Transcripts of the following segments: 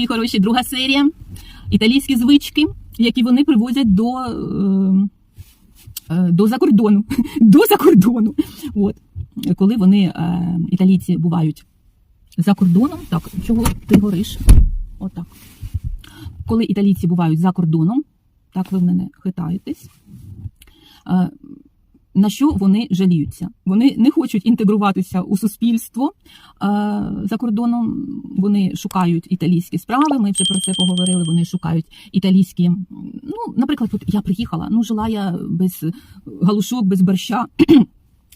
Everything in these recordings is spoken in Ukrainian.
мої хороші, друга серія. Італійські звички, які вони привозять до, е, е, до закордону. До закордону. От. Коли вони, е, італійці, бувають за кордоном, так, чого ти гориш? Отак. Коли італійці бувають за кордоном, так ви в мене хитаєтесь. На що вони жаліються? Вони не хочуть інтегруватися у суспільство е, за кордоном. Вони шукають італійські справи. Ми вже про це поговорили. Вони шукають італійські. Ну, наприклад, от я приїхала. Ну, жила я без галушок, без борща.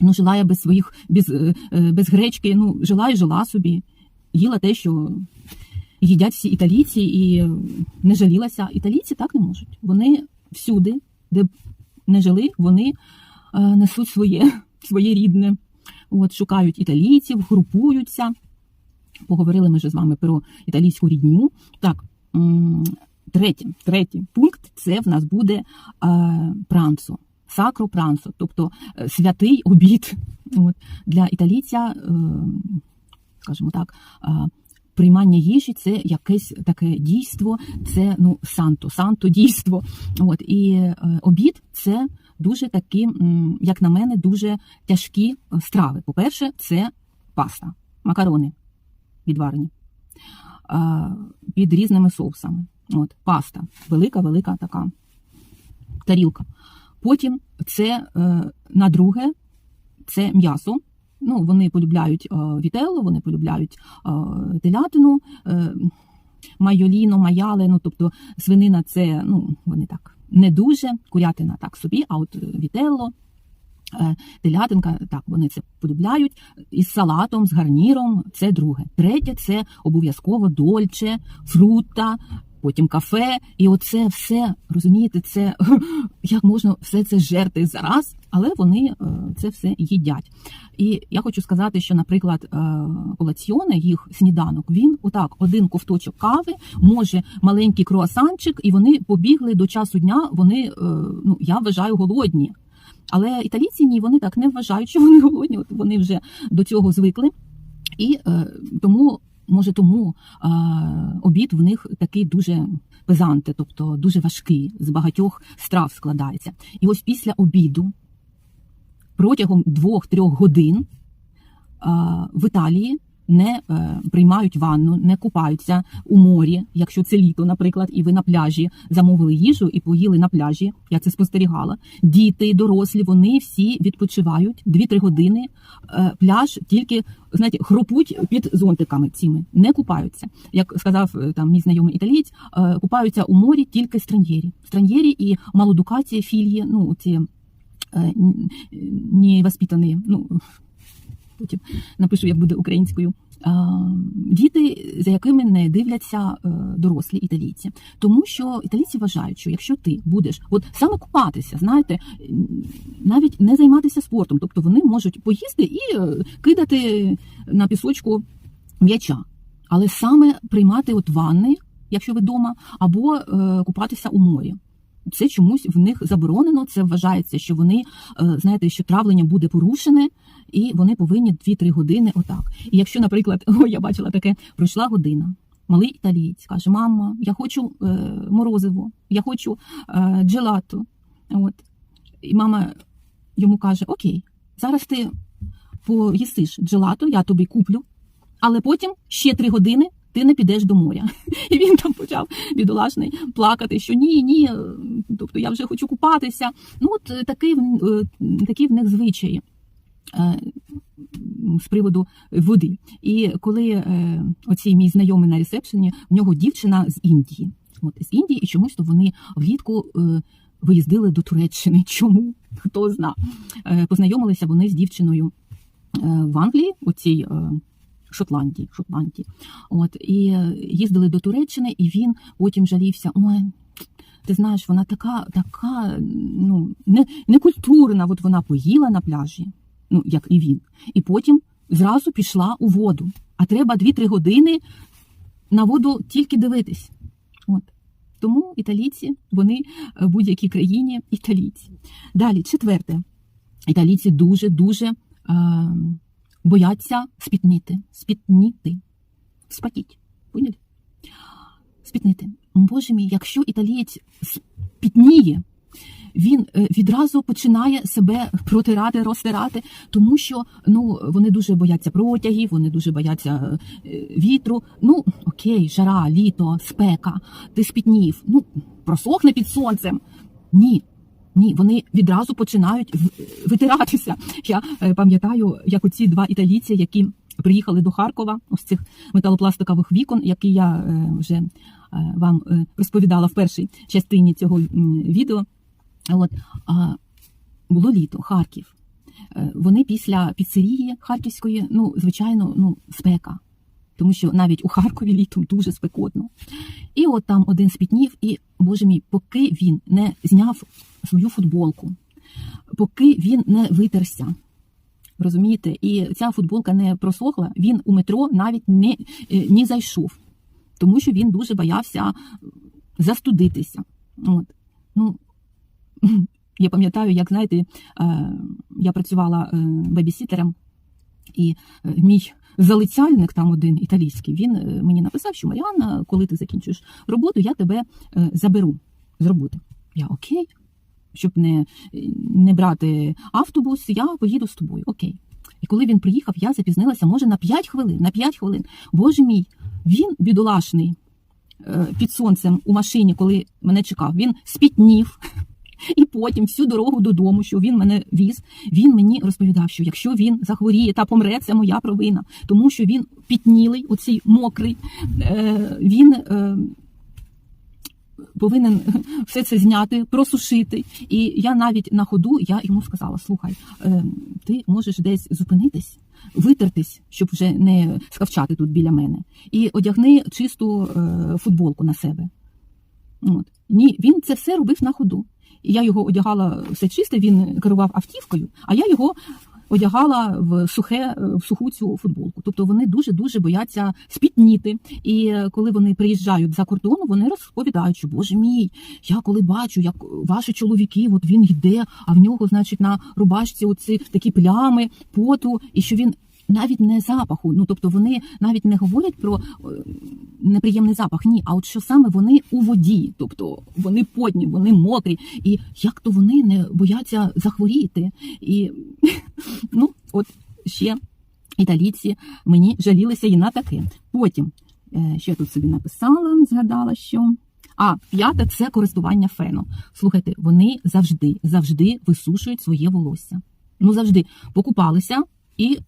Ну, жила я без своїх, без, е, е, без гречки. Ну, жила і жила собі. Їла те, що їдять всі італійці, і не жалілася. Італійці так не можуть. Вони всюди, де б не жили, вони несуть своє, своє рідне. От, шукають італійців, групуються. Поговорили ми вже з вами про італійську рідню. Так, третє, третій пункт це в нас буде е, пранцо. Сакро пранцо, тобто е, святий обід. От, для італійця, е, скажімо так, е, приймання їжі це якесь таке дійство, це ну санто, санто дійство. От і е, обід це дуже такі, як на мене, дуже тяжкі е, страви. По-перше, це паста, макарони відварені е, під різними соусами. От, паста, велика, велика така тарілка. Потім це е, на друге, це м'ясо. Ну, вони полюбляють вітелло, вони полюбляють телятину, майоліно, маяле, ну тобто свинина це ну, вони так не дуже, курятина так собі, а от вітелло, е, телятинка, так, вони це полюбляють. Із салатом, з гарніром це друге. Третє це обов'язково дольче, фрута. Потім кафе, і оце все розумієте, це як можна все це жерти зараз, але вони е, це все їдять. І я хочу сказати, що, наприклад, е, колаціони, їх сніданок, він отак, один ковточок кави, може маленький круасанчик, і вони побігли до часу дня. Вони е, ну я вважаю голодні. Але італійці ні, вони так не вважають, що вони голодні. От вони вже до цього звикли, і е, тому. Може, тому а, обід в них такий дуже пезанте, тобто дуже важкий, з багатьох страв складається. І ось після обіду, протягом двох-трьох годин а, в Італії не е, приймають ванну, не купаються у морі, якщо це літо, наприклад, і ви на пляжі замовили їжу і поїли на пляжі. Я це спостерігала. Діти, дорослі, вони всі відпочивають 2-3 години. Е, пляж тільки знаєте, хропуть під зонтиками цими, не купаються. Як сказав е, там мій знайомий італієць, купаються у морі тільки стран'єрі. Стран'єрі і малодукація фільї, ну ці е, невоспитані, ну потім напишу, як буде українською. Діти, за якими не дивляться е, дорослі італійці, тому що італійці вважають, що якщо ти будеш от саме купатися, знаєте, навіть не займатися спортом, тобто вони можуть поїсти і е, кидати на пісочку м'яча, але саме приймати от ванни, якщо ви вдома, або е, купатися у морі. Це чомусь в них заборонено. Це вважається, що вони знаєте, що травлення буде порушене, і вони повинні 2-3 години отак. І якщо, наприклад, о, я бачила таке, пройшла година. Малий італієць каже: Мама, я хочу е, морозиво, я хочу е, джелато. От. І мама йому каже: Окей, зараз ти поїсиш джелато, я тобі куплю, але потім ще 3 години. Ти не підеш до моря. І він там почав бідолашний плакати, що ні, ні, тобто я вже хочу купатися. Ну, от такий, такі в них звичаї з приводу води. І коли е, оцей мій знайомий на ресепшені, в нього дівчина з Індії. От з Індії, і чомусь то вони влітку е, виїздили до Туреччини. Чому? Хто зна? Е, познайомилися вони з дівчиною в Англії, у цій Шотландії. Шотландії. От, І їздили до Туреччини, і він потім жалівся. Ой, ти знаєш, вона така, така ну, не, некультурна. От вона поїла на пляжі ну як і він, і потім зразу пішла у воду. А треба 2-3 години на воду тільки дивитись. От. Тому італійці, вони в будь-якій країні італійці. Далі, четверте, італійці дуже-дуже е, бояться спітнити. Спітніти. Спатіть. Поняли? спітнити. Боже мій, якщо італієць спітніє, він е, відразу починає себе протирати, розтирати, тому що ну вони дуже бояться протягів, вони дуже бояться е, вітру. Ну окей, жара, літо, спека, ти спітнів. Ну просохне під сонцем. Ні. Ні, вони відразу починають витиратися. Я е, пам'ятаю, як оці два італійці, які приїхали до Харкова, ось цих металопластикових вікон, які я вже вам розповідала в першій частині цього відео. От а, було літо, Харків. Е, Вони після піцерії Харківської, ну, звичайно, ну, спека. Тому що навіть у Харкові літом дуже спекотно. І от там один спітнів, і, боже мій, поки він не зняв свою футболку, поки він не витерся. Розумієте, і ця футболка не просохла, він у метро навіть не, е, не зайшов, тому що він дуже боявся застудитися. От. Ну, я пам'ятаю, як знаєте, е, я працювала е, бебісітером, і е, мій залицяльник, там один італійський, він мені написав, що Маріанна, коли ти закінчуєш роботу, я тебе заберу з роботи. Я окей, щоб не, не брати автобус, я поїду з тобою. Окей. І коли він приїхав, я запізнилася, може, на 5 хвилин, на 5 хвилин. Боже мій, він бідолашний під сонцем у машині, коли мене чекав, він спітнів. І потім всю дорогу додому, що він мене віз, він мені розповідав, що якщо він захворіє та помре, це моя провина, тому що він пітнілий, оцей мокрий, е, він е, повинен все це зняти, просушити. І я навіть на ходу я йому сказала: слухай, е, ти можеш десь зупинитись, витертись, щоб вже не скавчати тут біля мене, і одягни чисту футболку на себе. От. Ні, він це все робив на ходу. Я його одягала все чисте, він керував автівкою, а я його одягала в сухе, в суху цю футболку. Тобто вони дуже дуже бояться спітніти. І е, коли вони приїжджають за кордон, вони розповідають, що боже мій, я коли бачу, як ваші чоловіки, от він йде, а в нього, значить, на рубашці оці такі плями поту, і що він. Навіть не запаху, ну тобто вони навіть не говорять про е, неприємний запах, ні, а от що саме вони у воді, тобто вони потні, вони мокрі, і як то вони не бояться захворіти. І ну, от ще італійці мені жалілися і на таке. Потім е, ще тут собі написала, згадала, що. А п'яте це користування феном. Слухайте, вони завжди, завжди висушують своє волосся. Ну завжди покупалися і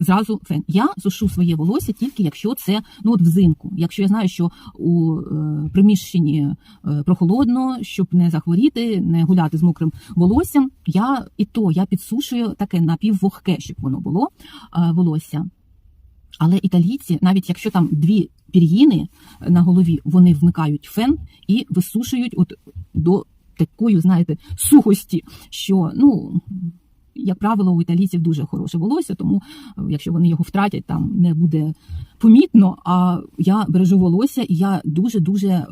зразу фен. Я сушу своє волосся тільки якщо це ну от взимку. Якщо я знаю, що у е, приміщенні е, прохолодно, щоб не захворіти, не гуляти з мокрим волоссям, я і то я підсушую таке напіввогке, щоб воно було е, волосся. Але італійці, навіть якщо там дві пір'їни на голові, вони вмикають фен і висушують от до такої, знаєте, сухості, що ну. Як правило, у італійців дуже хороше волосся, тому е, якщо вони його втратять, там не буде помітно. А я бережу волосся, і я дуже дуже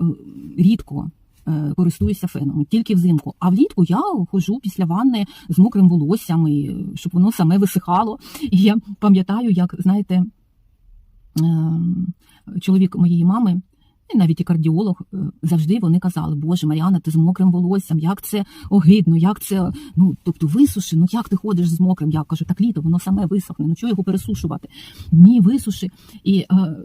рідко е, користуюся феном, тільки взимку. А влітку я ходжу після ванни з мокрим волоссям, е, щоб воно саме висихало. І я пам'ятаю, як знаєте, ем, чоловік моєї мами. І навіть і кардіолог е, завжди вони казали, Боже, Маріана, ти з мокрим волоссям, як це огидно, як це, ну тобто висуши, ну як ти ходиш з мокрим? Я кажу, так літо, воно саме висохне, ну чого його пересушувати? Ні, висуши. І е,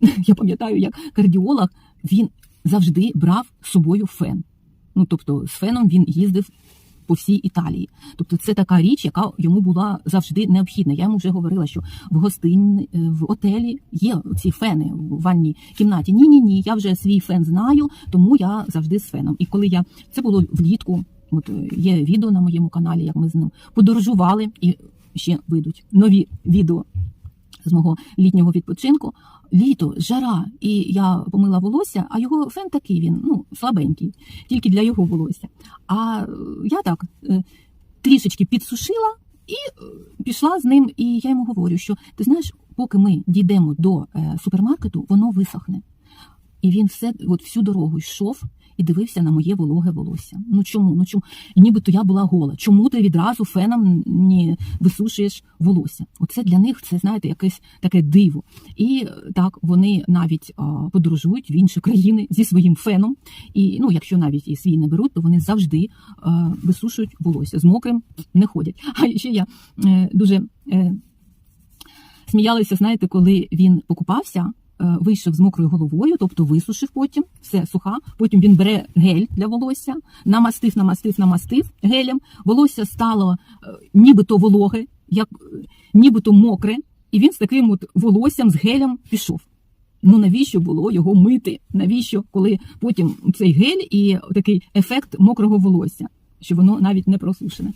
я пам'ятаю, як кардіолог він завжди брав з собою фен. Ну тобто, з феном він їздив по всій Італії. Тобто це така річ, яка йому була завжди необхідна. Я йому вже говорила, що в гостин в отелі є ці фени в ванній кімнаті. Ні, ні, ні. Я вже свій фен знаю, тому я завжди з феном. І коли я це було влітку, от е, є відео на моєму каналі, як ми з ним подорожували, і ще вийдуть нові відео з мого літнього відпочинку. Літо, жара, і я помила волосся, а його фен такий він, ну, слабенький, тільки для його волосся. А е, я так е, трішечки підсушила і е, пішла з ним, і я йому говорю, що ти знаєш, поки ми дійдемо до супермаркету, воно висохне. І він все, от всю дорогу йшов і дивився на моє вологе волосся. Ну чому? Ну чому? Нібито я була гола. Чому ти відразу феном не висушуєш волосся? Оце для них це знаєте якесь таке диво. І е, так вони навіть а, подорожують в інші країни зі своїм феном. І ну, якщо навіть і свій не беруть, то вони завжди а, висушують волосся. З мокрим не ходять. А ще я е, дуже е, сміялася, знаєте, коли він покупався. Е, Вийшов з мокрою головою, тобто висушив потім, все суха. Потім він бере гель для волосся, намастив, намастив, намастив гелем. Волосся стало е, нібито вологе, як е, нібито мокре, і він з таким от волоссям з гелем пішов. Ну навіщо було його мити? Навіщо, коли потім цей гель і такий ефект мокрого волосся, що воно навіть не просушене?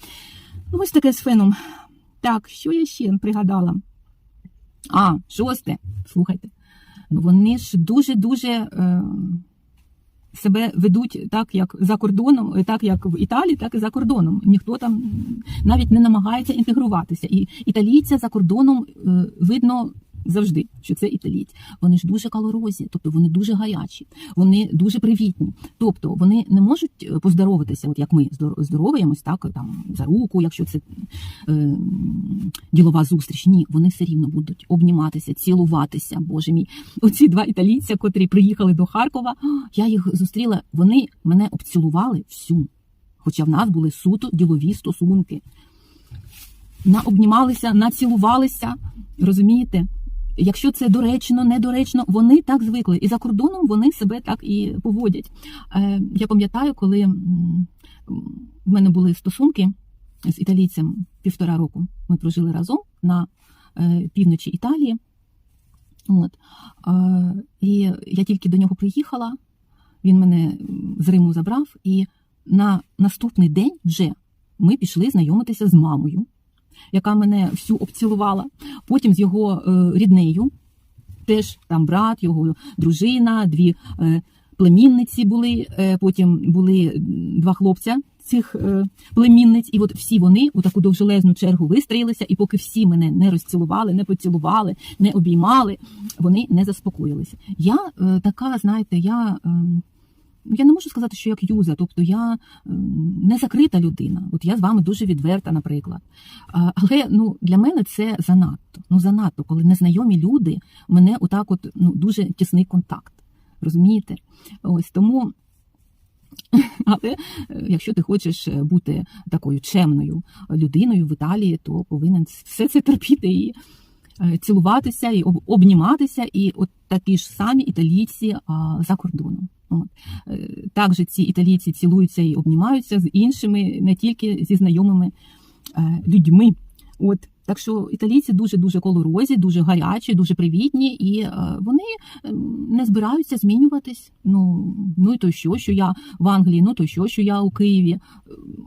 Ну, ось таке з феном. Так, що я ще пригадала? А, шосте, слухайте. Вони ж дуже-дуже е, себе ведуть так, як за кордоном, е, так як в Італії, так і за кордоном. Ніхто там навіть не намагається інтегруватися. І італійця за кордоном е, видно завжди, що це італійці. Вони ж дуже калорозі, тобто вони дуже гарячі, вони дуже привітні. Тобто вони не можуть е, поздоровитися, от як ми здор- здороваємось, так там за руку, якщо це е, ділова зустріч. Ні, вони все рівно будуть обніматися, цілуватися. Боже мій, оці два італійця, котрі приїхали до Харкова. Я їх зустріла. Вони мене обцілували всю. Хоча в нас були суто ділові стосунки. Наобнімалися, націлувалися. Розумієте? Якщо це доречно, недоречно, вони так звикли. І за кордоном вони себе так і поводять. Е, я пам'ятаю, коли в мене були стосунки з італійцем півтора року. Ми прожили разом на е, півночі Італії. От. Е, і я тільки до нього приїхала, він мене з Риму забрав, і на наступний день вже ми пішли знайомитися з мамою, яка мене всю обцілувала. Потім з його е, ріднею, теж там брат, його дружина, дві е, племінниці були, е, потім були два хлопця. Цих племінниць, і от всі вони у таку довжелезну чергу вистроїлися, і поки всі мене не розцілували, не поцілували, не обіймали, вони не заспокоїлися. Я така, знаєте, я. Я не можу сказати, що як юза, тобто я ем, не закрита людина. От я з вами дуже відверта, наприклад. Але ну для мене це занадто. Ну занадто, коли незнайомі люди мене отак, от ну дуже тісний контакт. Розумієте? Ось тому. Але е, якщо ти хочеш е, бути такою чемною людиною в Італії, то повинен все це терпіти і е, цілуватися, і обніматися, і от такі ж самі італійці за кордоном. От. Е, Також ці італійці цілуються і обнімаються з іншими, не тільки зі знайомими е, людьми. От. Так що італійці дуже дуже колорозі, дуже гарячі, дуже привітні, і е, вони не збираються змінюватись. Ну ну і то що, що я в Англії, ну то що, що я у Києві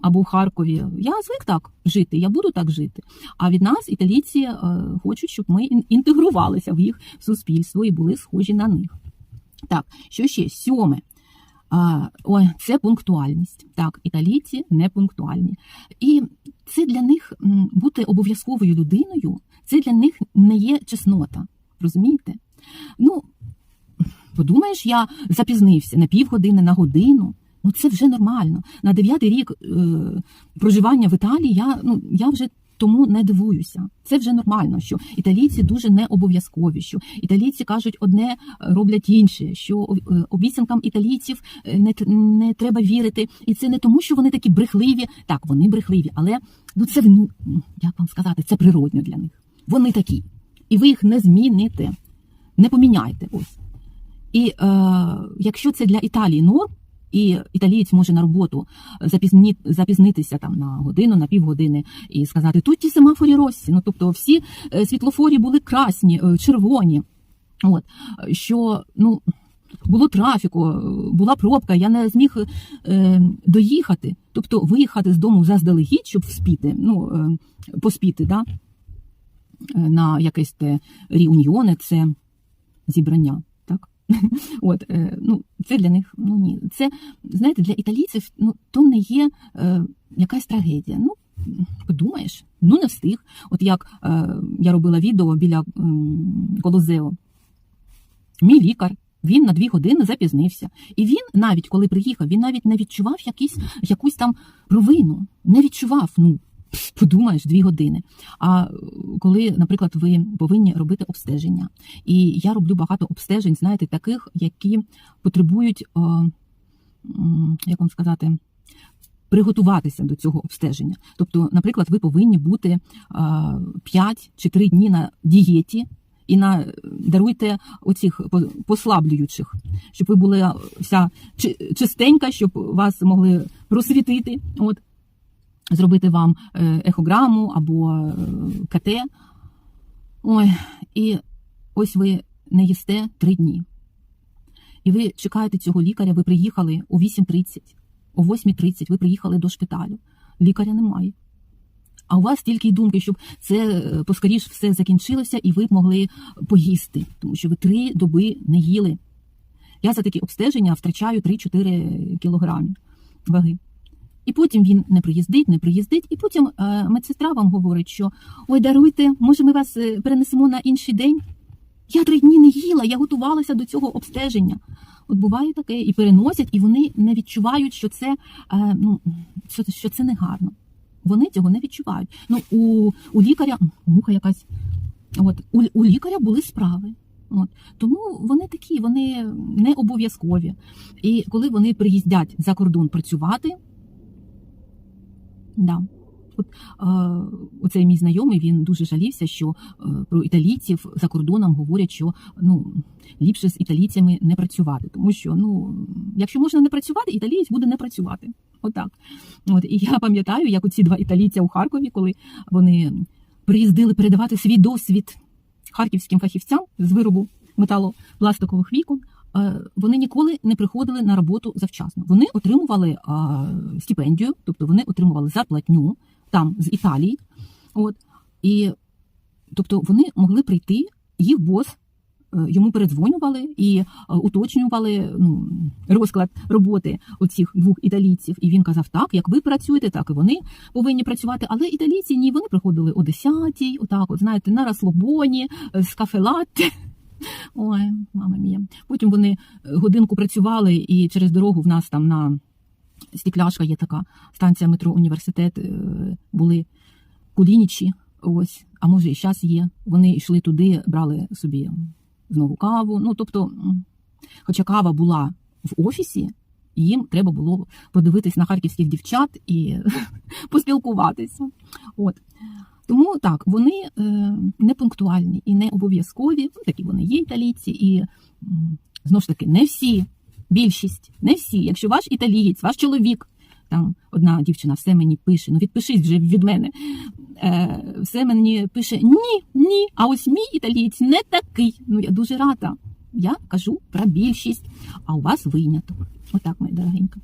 або в Харкові. Я звик так жити, я буду так жити. А від нас італійці хочуть, щоб ми інтегрувалися в їх суспільство і були схожі на них. Так, що ще? Сьоме. А, ой, це пунктуальність. Так, італійці не пунктуальні. І це для них бути обов'язковою людиною, це для них не є чеснота. Розумієте? Ну, подумаєш, я запізнився на півгодини, на годину. Ну, це вже нормально. На дев'ятий рік е, проживання в Італії я, ну, я вже тому не дивуюся. Це вже нормально, що італійці дуже не обов'язкові, що італійці кажуть одне, роблять інше, що е, обіцянкам італійців е, не, не треба вірити. І це не тому, що вони такі брехливі. Так, вони брехливі, але ну це як вам сказати, це природньо для них. Вони такі. І ви їх не зміните, не поміняйте. Ось. І е, якщо це для Італії норм, і італієць може на роботу запізні, запізнитися там на годину, на півгодини і сказати, тут ті семафорі Росі. Ну тобто всі е, світлофорі були красні, е, червоні. От е, що ну. Було трафіку, е, була пробка, я не зміг е, доїхати, тобто виїхати з дому заздалегідь, щоб вспіти, ну, е, поспіти, да? е, на якесь те ріуньйоне, це зібрання? От, е, ну, це для них, ну ні. Це, знаєте, для італійців ну, то не є е, якась трагедія. Ну, подумаєш, ну не встиг. От як е, я робила відео біля м, Колозео. Мій лікар Він на дві години запізнився. І він, навіть коли приїхав, він навіть не відчував якісь, якусь там провину. Не відчував. Ну, подумаєш, дві години. А е, коли, наприклад, ви повинні робити обстеження, і я роблю багато обстежень, знаєте, таких, які потребують, е, як вам сказати, приготуватися до цього обстеження. Тобто, наприклад, ви повинні бути е, 5 чи 3 дні на дієті. І на даруйте оцих по- послаблюючих, щоб ви були вся чистенька, щоб вас могли просвітити, от зробити вам е, ехограму або е, КТ. Ой, і ось ви не їсте три дні. І ви чекаєте цього лікаря, ви приїхали о 8.30, о 8.30 ви приїхали до шпиталю. Лікаря немає. А у вас тільки й думки, щоб це е, поскоріш все закінчилося, і ви б могли поїсти, тому що ви три доби не їли. Я за такі обстеження втрачаю 3-4 кілограми ваги. І потім він не приїздить, не приїздить, і потім е, медсестра вам говорить, що ой, даруйте, може, ми вас е, перенесемо на інший день. Я три дні не їла, я готувалася до цього обстеження. От буває таке, і переносять, і вони не відчувають, що це, е, ну, що, що це не гарно. Вони цього не відчувають. Ну, у, у лікаря муха якась. От, у, у лікаря були справи. От. Тому вони такі, вони не обов'язкові. І коли вони приїздять за кордон працювати, да. От, оцей мій знайомий він дуже жалівся, що е, про італійців за кордоном говорять, що ну, ліпше з італійцями не працювати, тому що ну, якщо можна не працювати, італієць буде не працювати. Отак. От, і я пам'ятаю, як оці два італійця у Харкові, коли вони приїздили передавати свій досвід харківським фахівцям з виробу металопластикових вікон. Е, Вони ніколи не приходили на роботу завчасно. Вони отримували стипендію, тобто вони отримували зарплатню там з Італії. От і тобто вони могли прийти, їх бос е, йому передзвонювали і е, уточнювали ну, розклад роботи оцих двох італійців. І він казав: так, як ви працюєте, так і вони повинні працювати. Але італійці ні, вони приходили о 10-й, отак, от знаєте, на розслабоні, е, з кафе-латте. Ой, мама мія. Потім вони е, годинку працювали, і через дорогу в нас там на Стікляшка є така станція метро університет. е, Були кулінічі, ось, а може і зараз є. Вони йшли туди, брали собі знову каву. Ну, тобто, хоча кава була в офісі, їм треба було подивитись на харківських дівчат і поспілкуватися. От. Тому так, вони е, не пунктуальні і не обов'язкові. Ну, такі вони є італійці, і знову ж таки, не всі, більшість, не всі. Якщо ваш італієць, ваш чоловік, там одна дівчина все мені пише, ну відпишись вже від мене. Е, все мені пише ні, ні. А ось мій італієць не такий. Ну я дуже рада. Я кажу про більшість, а у вас виняток. Отак, моя дорогенька.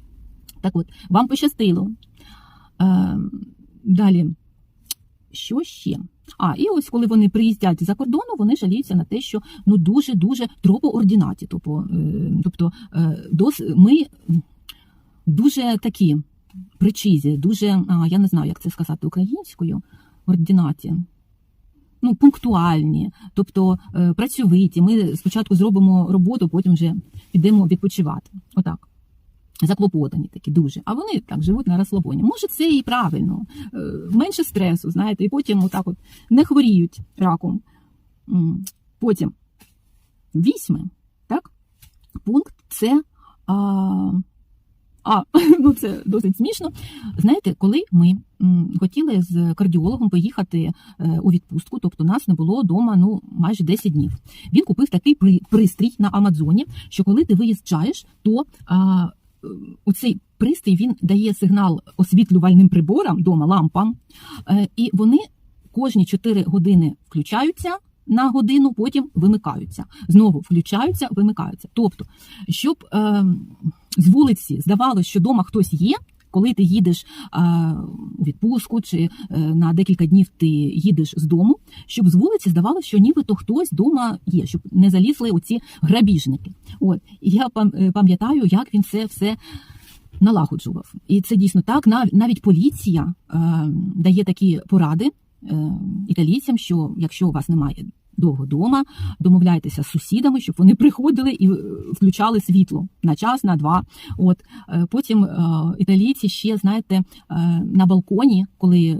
Так от, вам пощастило. Е, далі. Що ще? А, і ось коли вони приїздять за кордону, вони жаліються на те, що ну дуже дуже тропоординаті. Тобто, е, тобто е, дос, ми дуже такі причизі, дуже, я не знаю, як це сказати українською, ординаті. Ну, пунктуальні, тобто е, працьовиті. Ми спочатку зробимо роботу, потім вже підемо відпочивати. Отак. Заклопотані такі дуже. А вони так живуть на розслабоні. Може, це і правильно, е, менше стресу, знаєте, і потім отак от не хворіють раком. Потім вісьме, так? Пункт це. А, а, ну це досить смішно. Знаєте, коли ми хотіли з кардіологом поїхати е, у відпустку, тобто нас не було вдома ну, майже 10 днів. Він купив такий пристрій на Амазоні, що коли ти виїжджаєш, то а, е, цей пристрій він дає сигнал освітлювальним приборам дома, лампам, е, і вони кожні 4 години включаються. На годину потім вимикаються, знову включаються, вимикаються. Тобто, щоб е, з вулиці здавалося, що вдома хтось є, коли ти їдеш у відпустку чи е, на декілька днів ти їдеш з дому, щоб з вулиці здавалося, що нібито хтось вдома є, щоб не залізли оці грабіжники. От я е, пам'ятаю, як він це все. Налагоджував, і це дійсно так. Нав- Навіть поліція е, дає такі поради е, італійцям, що якщо у вас немає довго дома, домовляйтеся з сусідами, щоб вони приходили і е, включали світло на час, на два. От е, потім е, італійці ще знаєте на балконі, коли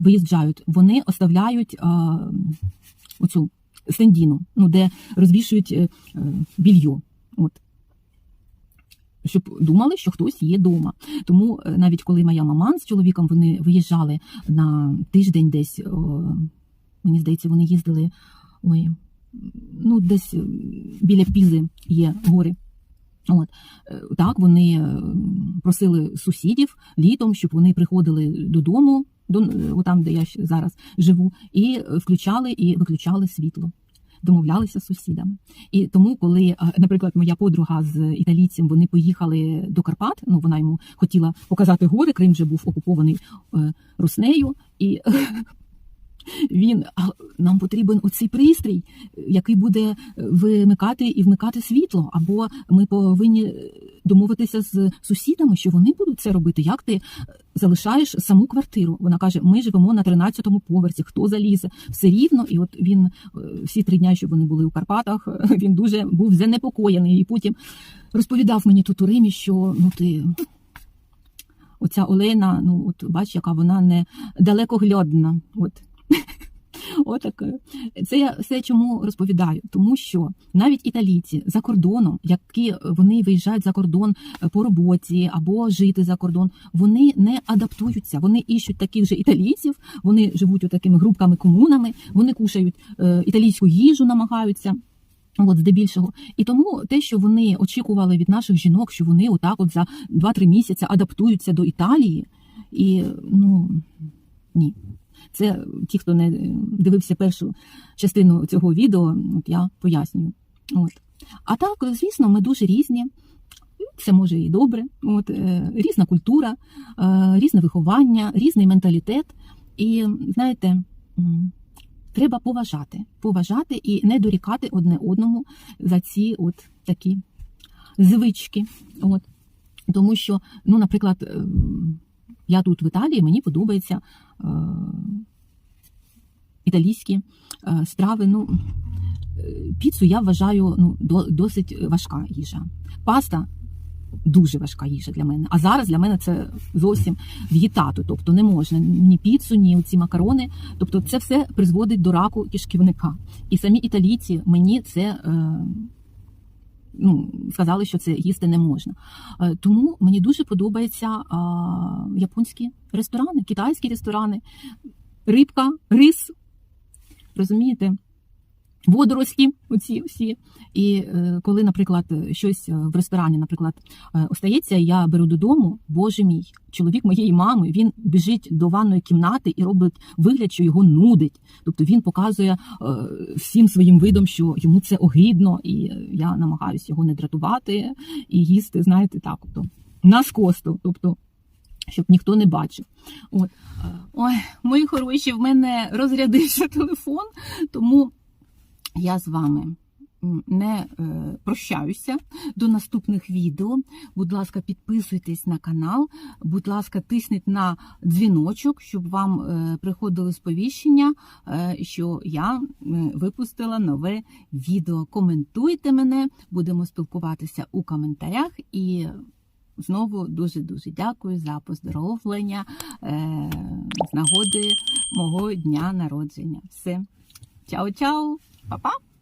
виїжджають, вони оставляють оцю стендіну, ну де розвішують більйо. От. Щоб думали, що хтось є вдома. Тому навіть коли моя мама з чоловіком вони виїжджали на тиждень десь, о, мені здається, вони їздили ой, ну, десь е, біля Пізи є гори. От е, так вони е, просили сусідів літом, щоб вони приходили додому, до там, де я зараз живу, і включали і виключали світло. Домовлялися з сусідами. І тому, коли, наприклад, моя подруга з італійцем вони поїхали до Карпат, ну вона йому хотіла показати гори, Крим вже був окупований Руснею, і він нам потрібен оцей пристрій, який буде вимикати і вмикати світло. Або ми повинні домовитися з сусідами, що вони будуть це робити. Як ти залишаєш саму квартиру? Вона каже: ми живемо на 13-му поверсі. Хто залізе? Все рівно. І от він е, всі три дня, що вони були у Карпатах, він дуже був занепокоєний. І потім розповідав мені тут у Римі, що ну ти. Оця Олена, ну от бач, яка вона не далекоглядна. От. Отаке. Це я все чому розповідаю, тому що навіть італійці за кордоном, які вони виїжджають за кордон е, по роботі або жити за кордон, вони не адаптуються. Вони іщуть таких же італійців, вони живуть у такими групками комунами, вони кушають е, італійську їжу, намагаються. От здебільшого, і тому те, що вони очікували від наших жінок, що вони отак, от за 2-3 місяці адаптуються до Італії, і ну ні. Це ті, хто не дивився першу частину цього відео, от я пояснюю. От. А так, звісно, ми дуже різні. Це може і добре. От, е, різна культура, е, різне виховання, різний менталітет. І знаєте, треба поважати, поважати і не дорікати одне одному за ці от такі звички. От. Тому що, ну, наприклад, ем, я тут в Італії, мені подобається е, італійські е, страви. Ну, е, піцу я вважаю ну, до, досить важка їжа. Паста дуже важка їжа для мене. А зараз для мене це зовсім в'їтату. Тобто не можна ні піцу, ні ці макарони. Тобто це все призводить до раку кишківника. І самі італійці мені це. Е, Ну, сказали, що це їсти не можна. Е, Тому мені дуже подобаються японські ресторани, китайські ресторани, рибка, рис, розумієте? Водорості, оці всі. І е, коли, наприклад, щось е, в ресторані, наприклад, е, остається, я беру додому, боже мій, чоловік моєї мами, він біжить до ванної кімнати і робить вигляд, що його нудить. Тобто він показує всім своїм видом, що йому це огидно, і я намагаюся його не дратувати і їсти, знаєте, так, тобто, на скосту, тобто, щоб ніхто не бачив. От. Ой, мої хороші, в мене розрядився телефон, тому я з вами не е, прощаюся до наступних відео. Будь ласка, підписуйтесь на канал, будь ласка, тисніть на дзвіночок, щоб вам е, приходили сповіщення, е, що я випустила нове відео. Коментуйте мене, будемо спілкуватися у коментарях і. Знову дуже дуже дякую за поздоровлення з нагоди мого дня народження. Все, чао-чао, 宝宝。